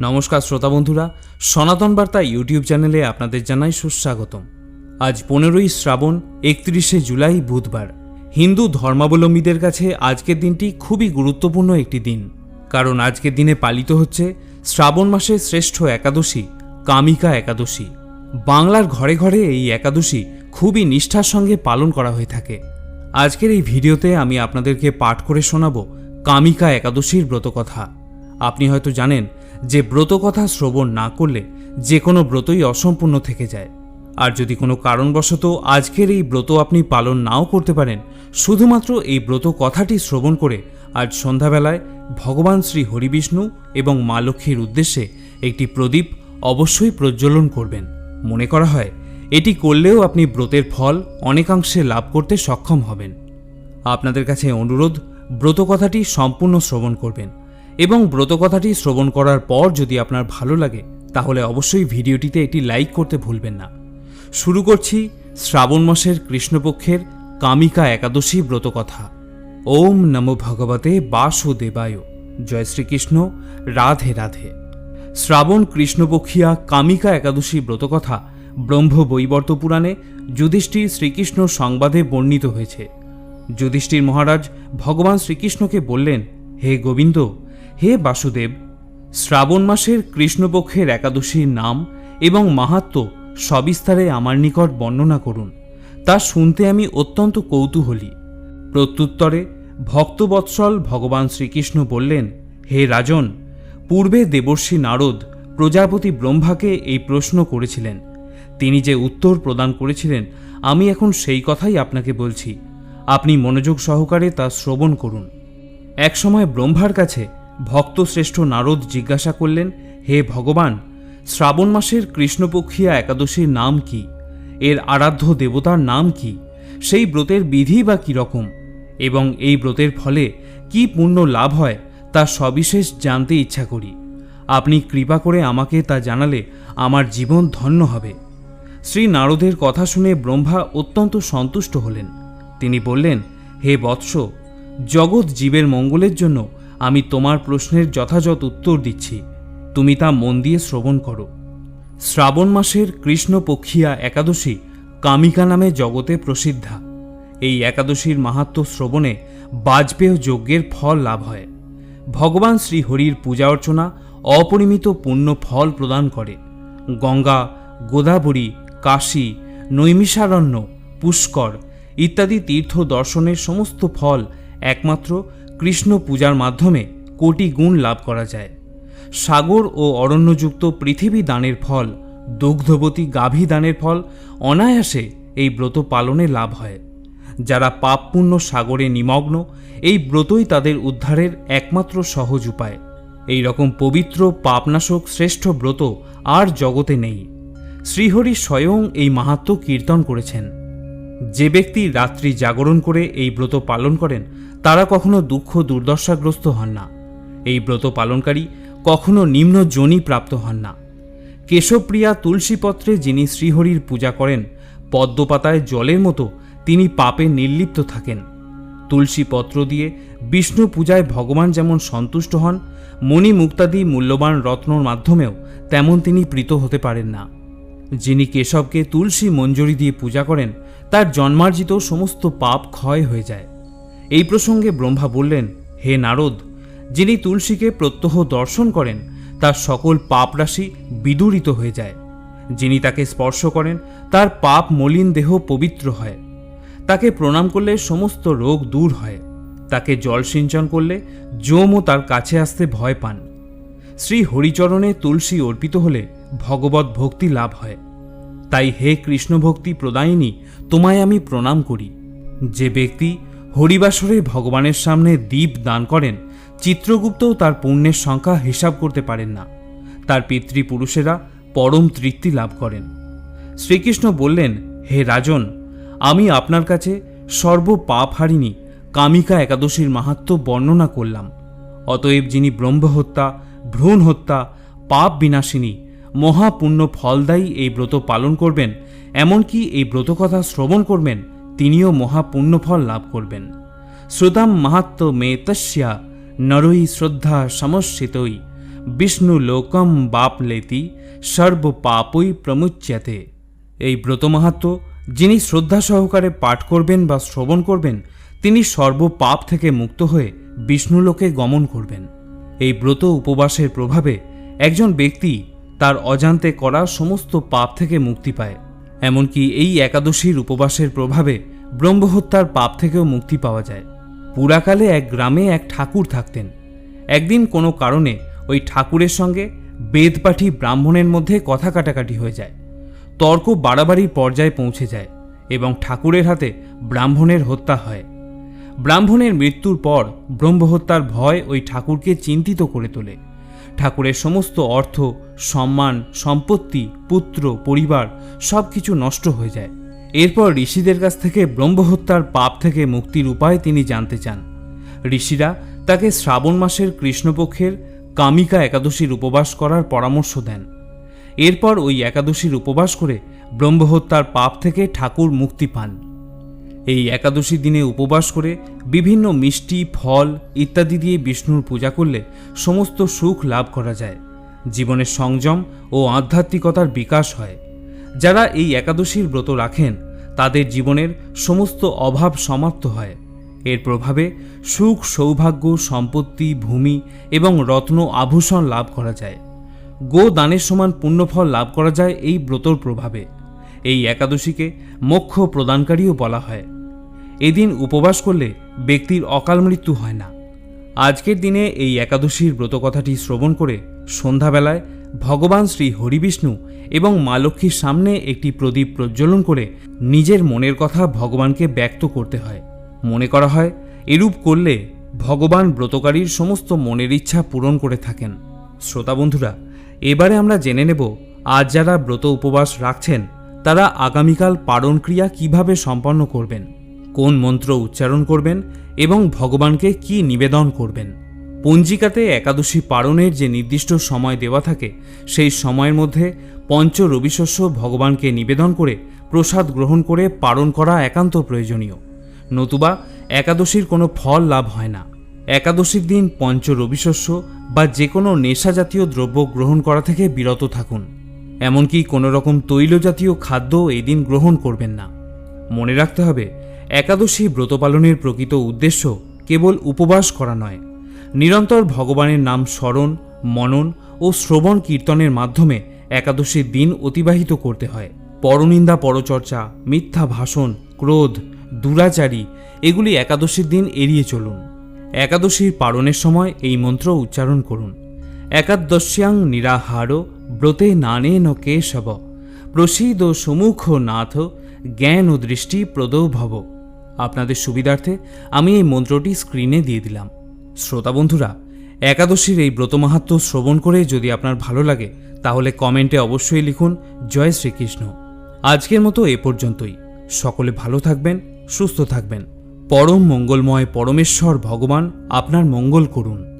নমস্কার শ্রোতা বন্ধুরা, সনাতন বার্তা ইউটিউব চ্যানেলে আপনাদের জানাই সুস্বাগতম। আজ পনেরোই শ্রাবণ, একত্রিশে জুলাই বুধবার। হিন্দু ধর্মাবলম্বীদের কাছে আজকের দিনটি খুবই গুরুত্বপূর্ণ একটি দিন। কারণ আজকের দিনে পালিত হচ্ছে শ্রাবণ মাসের শ্রেষ্ঠ একাদশী, কামিকা একাদশী। বাংলার ঘরে ঘরে এই একাদশী খুবই নিষ্ঠার সঙ্গে পালন করা হয়ে থাকে। আজকের এই ভিডিওতে আমি আপনাদেরকে পাঠ করে শোনাব কামিকা একাদশীর ব্রতকথা। আপনি হয়তো জানেন যে ব্রতকথা শ্রবণ না করলে যে কোনো ব্রতই অসম্পূর্ণ থেকে যায়। আর যদি কোনো কারণবশত আজকের এই ব্রত আপনি পালন নাও করতে পারেন, শুধুমাত্র এই ব্রত কথাটি শ্রবণ করে আজ সন্ধ্যাবেলায় ভগবান শ্রী হরিবিষ্ণু এবং মা লক্ষ্মীর উদ্দেশ্যে একটি প্রদীপ অবশ্যই প্রজ্বলন করবেন। মনে করা হয়, এটি করলেও আপনি ব্রতের ফল অনেকাংশে লাভ করতে সক্ষম হবেন। আপনাদের কাছে অনুরোধ ব্রত কথাটি সম্পূর্ণ শ্রবণ করবেন। এবং ব্রত কথাটি শ্রবণ করার পর যদি আপনার ভালো লাগে, তাহলে অবশ্যই ভিডিওটিতে একটি লাইক করতে ভুলবেন না। শুরু করছি শ্রাবণ মাসের কৃষ্ণপক্ষের কামিকা একাদশী ব্রত কথা ওম নমো ভগবতে বাসুদেবায়। জয় শ্রীকৃষ্ণ। রাধে রাধে। শ্রাবণ কৃষ্ণপক্ষিয়া কামিকা একাদশী ব্রতকথা ব্রহ্ম বৈবর্ত পুরাণে যুধিষ্ঠির শ্রীকৃষ্ণ সংবাদে বর্ণিত হয়েছে। যুধিষ্ঠির মহারাজ ভগবান শ্রীকৃষ্ণকে বললেন, হে গোবিন্দ হে বাসুদেব, শ্রাবণ মাসের কৃষ্ণপক্ষের একাদশীর নাম এবং মাহাত্ম্য সবিস্তারে আমার নিকট বর্ণনা করুন। তা শুনতে আমি অত্যন্ত কৌতূহলী। প্রত্যুত্তরে ভক্তবৎসল ভগবান শ্রীকৃষ্ণ বললেন, হে রাজন, পূর্বে দেবর্ষী নারদ প্রজাপতি ব্রহ্মাকে এই প্রশ্ন করেছিলেন। তিনি যে উত্তর প্রদান করেছিলেন, আমি এখন সেই কথাই আপনাকে বলছি। আপনি মনোযোগ সহকারে তা শ্রবণ করুন। একসময় ব্রহ্মার কাছে ভক্তশ্রেষ্ঠ নারদ জিজ্ঞাসা করলেন, হে ভগবান, শ্রাবণ মাসের কৃষ্ণপক্ষিয়া একাদশীর নাম কি? এর আরাধ্য দেবতার নাম কি? সেই ব্রতের বিধি বা কী রকম? এবং এই ব্রতের ফলে কি পুণ্য লাভ হয়, তা সবিশেষ জানতে ইচ্ছা করি। আপনি কৃপা করে আমাকে তা জানালে আমার জীবন ধন্য হবে। শ্রী নারদের কথা শুনে ব্রহ্মা অত্যন্ত সন্তুষ্ট হলেন। তিনি বললেন, হে বৎস, জগৎ জীবের মঙ্গলের জন্য আমি তোমার প্রশ্নের যথাযথ উত্তর দিচ্ছি। তুমি তা মন দিয়ে শ্রবণ করো। শ্রাবণ মাসের কৃষ্ণপক্ষিয়া একাদশী কামিকা নামে জগতে প্রসিদ্ধা। এই একাদশীর মাহাত্ম্য শ্রবণে বাজপেয় যজ্ঞের ফল লাভ হয়। ভগবান শ্রীহরির পূজা অর্চনা অপরিমিত পুণ্য ফল প্রদান করে। গঙ্গা, গোদাবরী, কাশী, নৈমিষারণ্য, পুষ্কর ইত্যাদি তীর্থ দর্শনের সমস্ত ফল একমাত্র কৃষ্ণ পূজার মাধ্যমে কোটি গুণ লাভ করা যায়। সাগর ও অরণ্যযুক্ত পৃথিবী দানের ফল, দুগ্ধবতী গাভী দানের ফল, অনায়াসে এই ব্রত পালনে লাভ হয়। যারা পাপ পুণ্য সাগরে নিমগ্ন, এই ব্রতই তাদের উদ্ধারের একমাত্র সহজ উপায়। এই রকম পবিত্র পাপনাশক শ্রেষ্ঠ ব্রত আর জগতে নেই। শ্রীহরি স্বয়ং এই মাহাত্ম কীর্তন করেছেন। যে ব্যক্তি রাত্রি জাগরণ করে এই ব্রত পালন করেন তারা কখনো দুঃখ দুর্দশাগ্রস্ত হন না। এই ব্রত পালনকারী কখনো নিম্ন জনি প্রাপ্ত হন না। কেশবপ্রিয়া তুলসীপত্রে যিনি শ্রীহরির পূজা করেন, পদ্মপাতায় জলের মতো তিনি পাপে নির্লিপ্ত থাকেন। তুলসীপত্র দিয়ে বিষ্ণু পূজায় ভগবান যেমন সন্তুষ্ট হন মণি মুক্তাদি মূল্যবান রত্নর মাধ্যমেও তেমন তিনি প্রীত হতে পারেন না। যিনি কেশবকে তুলসী মঞ্জুরি দিয়ে পূজা করেন, তার জন্মার্জিত সমস্ত পাপ ক্ষয় হয়ে যায়। এই প্রসঙ্গে ব্রহ্মা বললেন, হে নারদ, যিনি তুলসীকে প্রত্যহ দর্শন করেন, তার সকল পাপ রাশি বিদূরিত হয়ে যায়। যিনি তাকে স্পর্শ করেন, তার পাপ মলিন দেহ পবিত্র হয়। তাকে প্রণাম করলে সমস্ত রোগ দূর হয়। তাকে জল সিঞ্চন করলে যমও তার কাছে আসতে ভয় পান। শ্রী হরিচরণে তুলসী অর্পিত হলে ভগবত ভক্তি লাভ হয়। তাই হে কৃষ্ণ ভক্তি প্রদায়িনী, তোমায় আমি প্রণাম করি। যে ব্যক্তি হরিবাসরে ভগবানের সামনে দ্বীপ দান করেন। চিত্রগুপ্তও তার পুণ্যের সংখ্যা হিসাব করতে পারেন না। তার পিতৃপুরুষেরা পরম তৃপ্তি লাভ করেন। শ্রীকৃষ্ণ বললেন, হে রাজন, আমি আপনার কাছে সর্ব পাপ হারিনি কামিকা একাদশীর মাহাত্ম বর্ণনা করলাম। অতএব যিনি ব্রহ্মহত্যা ভ্রূণ হত্যা পাপ বিনাশিনী মহাপুণ্য ফলদায়ী এই ব্রত পালন করবেন, এমনকি এই ব্রতকথা শ্রবণ করবেন তিনিও মহাপুণ্যফল লাভ করবেন। শ্রোতাম মাহাত্ম মে তস্যা নরৈ শ্রদ্ধা সমস্যিতই বিষ্ণু লোকম বাপ লেতি, সর্ব পাপই প্রমুচ্যতে। এই ব্রত মাহাত্ম যিনি শ্রদ্ধা সহকারে পাঠ করবেন বা শ্রবণ করবেন, তিনি সর্ব পাপ থেকে মুক্ত হয়ে বিষ্ণুলোকে গমন করবেন। এই ব্রত উপবাসের প্রভাবে একজন ব্যক্তি তার অজান্তে করা সমস্ত পাপ থেকে মুক্তি পায়। এমনকি এই একাদশীর উপবাসের প্রভাবে ব্রহ্মহত্যার পাপ থেকেও মুক্তি পাওয়া যায়। পুরাকালে এক গ্রামে এক ঠাকুর থাকতেন। একদিন কোনো কারণে ওই ঠাকুরের সঙ্গে বেদপাঠী ব্রাহ্মণের মধ্যে কথা কাটাকাটি হয়ে যায়। তর্ক বাড়াবাড়ি পর্যায়ে পৌঁছে যায় এবং ঠাকুরের হাতে ব্রাহ্মণের হত্যা হয়। ব্রাহ্মণের মৃত্যুর পর ব্রহ্মহত্যার ভয় ওই ঠাকুরকে চিন্তিত করে তোলে। ঠাকুরের সমস্ত অর্থ, সম্মান, সম্পত্তি, পুত্র, পরিবার সব কিছু নষ্ট হয়ে যায়। এরপর ঋষিদের কাছ থেকে ব্রহ্মহত্যার পাপ থেকে মুক্তির উপায় তিনি জানতে চান। ঋষিরা তাকে শ্রাবণ মাসের কৃষ্ণপক্ষের কামিকা একাদশীর উপবাস করার পরামর্শ দেন। এরপর ওই একাদশীর উপবাস করে ব্রহ্মহত্যার পাপ থেকে ঠাকুর মুক্তি পান। এই একাদশী দিনে উপবাস করে বিভিন্ন মিষ্টি, ফল ইত্যাদি দিয়ে বিষ্ণুর পূজা করলে সমস্ত সুখ লাভ করা যায়। জীবনের সংযম ও আধ্যাত্মিকতার বিকাশ হয়। যারা এই একাদশীর ব্রত রাখেন, তাদের জীবনের সমস্ত অভাব সমাপ্ত হয়। এর প্রভাবে সুখ, সৌভাগ্য, সম্পত্তি, ভূমি এবং রত্ন আভূষণ লাভ করা যায়। গো দানের সমান পুণ্যফল লাভ করা যায় এই ব্রতর প্রভাবে। এই একাদশীকে মোক্ষ প্রদানকারীও বলা হয়। এদিন উপবাস করলে ব্যক্তির অকাল মৃত্যু হয় না। আজকের দিনে এই একাদশীর ব্রতকথাটি শ্রবণ করে সন্ধ্যাবেলায় ভগবান শ্রী হরিবিষ্ণু এবং মা লক্ষ্মীর সামনে একটি প্রদীপ প্রজ্বলন করে নিজের মনের কথা ভগবানকে ব্যক্ত করতে হয়। মনে করা হয়, এরূপ করলে ভগবান ব্রতকারীর সমস্ত মনের ইচ্ছা পূরণ করে থাকেন। শ্রোতা বন্ধুরা, এবারে আমরা জেনে নেব, আজ যারা ব্রত উপবাস রাখছেন, তারা আগামীকাল পারণ ক্রিয়া কীভাবে সম্পন্ন করবেন। কোন মন্ত্র উচ্চারণ করবেন এবং ভগবানকে কি নিবেদন করবেন। পঞ্জিকাতে একাদশী পারণের যে নির্দিষ্ট সময় দেওয়া থাকে, সেই সময়ের মধ্যে পঞ্চ রবিশস্য ভগবানকে নিবেদন করে প্রসাদ গ্রহণ করে পালন করা একান্ত প্রয়োজনীয়। নতুবা একাদশীর কোনো ফল লাভ হয় না। একাদশীর দিন পঞ্চ রবিশস্য বা যে কোনো নেশাজাতীয় দ্রব্য গ্রহণ করা থেকে বিরত থাকুন। এমনকি কোনো রকম তৈলজাতীয় খাদ্য এই দিন গ্রহণ করবেন না। মনে রাখতে হবে একাদশী ব্রত পালনের প্রকৃত উদ্দেশ্য কেবল উপবাস করা নয়, নিরন্তর ভগবানের নাম স্মরণ, মনন ও শ্রবণ কীর্তনের মাধ্যমে একাদশীর দিন অতিবাহিত করতে হয়। পরনিন্দা, পরচর্চা, মিথ্যা ভাষণ, ক্রোধ, দুরাচারী, এগুলি একাদশীর দিন এড়িয়ে চলুন। একাদশীর পালনের সময় এই মন্ত্র উচ্চারণ করুন। একাদশ্যাং নিরাহার ব্রতে নানে ন কেশব, প্রসিদ সমুখ নাথ জ্ঞান ও দৃষ্টি প্রদৌ ভব। আপনাদের সুবিধার্থে আমি এই মন্ত্রটি স্ক্রিনে দিয়ে দিলাম। শ্রোতা বন্ধুরা, একাদশীর এই ব্রত মাহাত্ম শ্রবণ করে যদি আপনার ভালো লাগে, তাহলে কমেন্টে অবশ্যই লিখুন, জয় শ্রীকৃষ্ণ। আজকের মতো এ পর্যন্তই। সকলে ভালো থাকবেন, সুস্থ থাকবেন। পরম মঙ্গলময় পরমেশ্বর ভগবান আপনার মঙ্গল করুন।